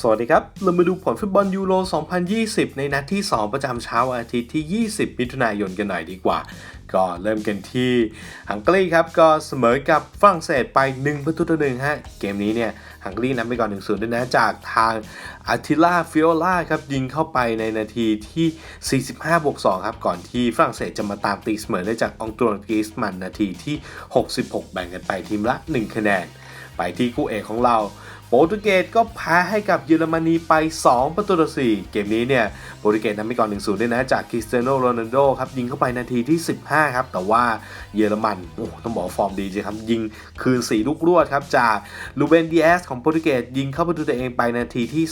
สวัสดีครับ เรามาดูผลฟุตบอลยูโร 2020 ในนัดที่ 2 ประจำเช้าอาทิตย์ที่ 20 มิถุนายนกันหน่อยดีกว่า ก็เริ่มกันที่ฮังการีครับก็เสมอกับฝรั่งเศสไป 1 ประตูต่อหนึ่งฮะ เกมนี้เนี่ยฮังการีนำไปก่อน 1-0 ด้วยนะ จากทางอาทิล่าฟิโอล่าครับ ยิงเข้าไปในนาทีที่ 45บวก2ครับ ก่อนที่ฝรั่งเศสจะมาตามตีเสมอได้จากองตรวนกรีสมันนาทีที่ 66 แบ่งกันไปทีมละ 1 คะแนน ไปที่คู่เอกของเรา โปรตุเกสก็แพ้ให้กับเยอรมนีไป 2 ประตูต่อ 4 เกมนี้เนี่ยโปรตุเกสนำไปก่อน 1-0 ด้วยนะ จากคริสเตียโนโรนัลโดครับ ยิงเข้าไปนาทีที่ 15 ครับ แต่ว่าเยอรมันโอ้ต้องบอกฟอร์มดีจริงครับ ยิงคืน 4 ลูกรวดครับ จากลูเบนดีเอสของโปรตุเกสยิงเข้าประตูตัวเองไปนาทีที่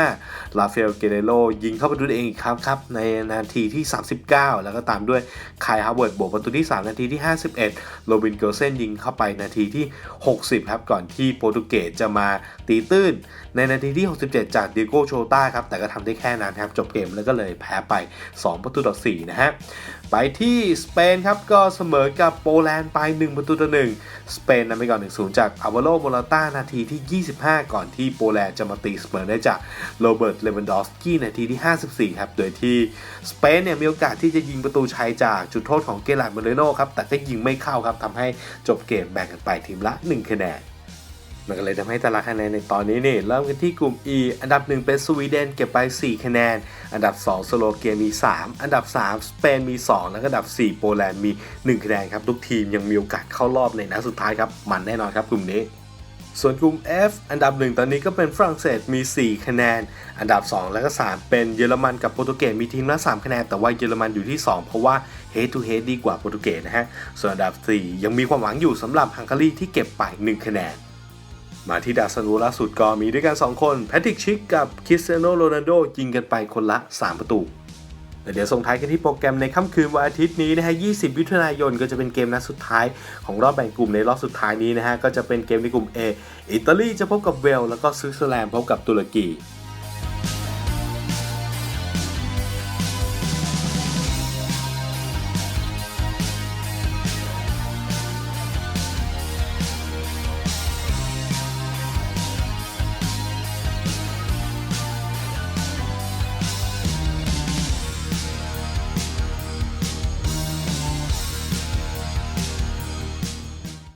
35 ลาเฟลเกเรโรยิงเข้าประตูตัวเองอีกครั้งครับในนาทีที่ 39 แล้วก็ตามด้วยไคลฮาวเวิร์ดบวกประตูที่ 3 นาทีที่ 51 โรบินเกลเซนยิงเข้าไปนาทีที่ 60 ครับก่อนที่โปรตุเกสจะมาตีตื้น ในนาทีที่ 67 จากดิโก้โชต้าครับ แต่ก็ทำได้แค่นั้นครับ จบเกมแล้วก็เลยแพ้ไป 2 ประตูต่อ 4 นะฮะ ไปที่สเปนครับ ก็เสมอกับโปแลนด์ไป 1 ประตูต่อ 1 สเปนนำไปก่อน 1-0 จากอาวาโลโมราต้านาทีที่ 25 ก่อนที่โปแลนด์จะมาตีเสมอได้จากโรเบิร์ตเลวันดอฟสกี้นาทีที่ 54 ครับ โดยที่สเปนเนี่ยมีโอกาสที่จะยิงประตูชัยจากจุดโทษของเกลาร์ดเมเลโนครับ แต่ก็ยิงไม่เข้าครับทำให้จบเกมแบ่งกันไปทีมละ 1 คะแนน มันก็เลยทำให้ตารางคะแนนในตอนนี้นี่เริ่มกันที่กลุ่ม E อันดับ 1 เป็นสวีเดนเก็บไป 4 คะแนน อันดับ 2 สโลเกียมี 3 อันดับ 3 สเปนมี 2 แล้วก็อันดับ 4 โปแลนด์มี 1 คะแนนครับ ทุกทีมยังมีโอกาสเข้ารอบในนัดสุดท้ายครับ มันแน่นอนครับกลุ่มนี้ ส่วนกลุ่ม F อันดับ 1 ตอนนี้ก็เป็นฝรั่งเศสมี 4 คะแนน อันดับ 2 แล้วก็ 3 เป็นเยอรมันกับโปรตุเกสมีทีมละ 3 คะแนน แต่ว่าเยอรมันอยู่ที่ 2 เพราะว่า head to head ดีกว่าโปรตุเกสนะฮะ ส่วนอันดับ 4 ยังมีความหวังอยู่สำหรับฮังการีที่เก็บไป 1 คะแนน มาที่ดาวซันโวล่าสุดก็มีด้วยกัน 2 คนแพทริกชิกกับคริสเตียโนโรนัลโดยิงกันไปคนละ 3 ประตูเดี๋ยวส่งท้ายกันที่โปรแกรมในค่ำคืนวันอาทิตย์นี้นะฮะ 20 มิถุนายนก็จะเป็นเกมนัดสุดท้ายของรอบแบ่งกลุ่มในรอบสุดท้ายนี้นะฮะ ก็จะเป็นเกมในกลุ่ม A อิตาลีจะพบกับเวล แล้วก็สวิตเซอร์แลนด์พบกับตุรกี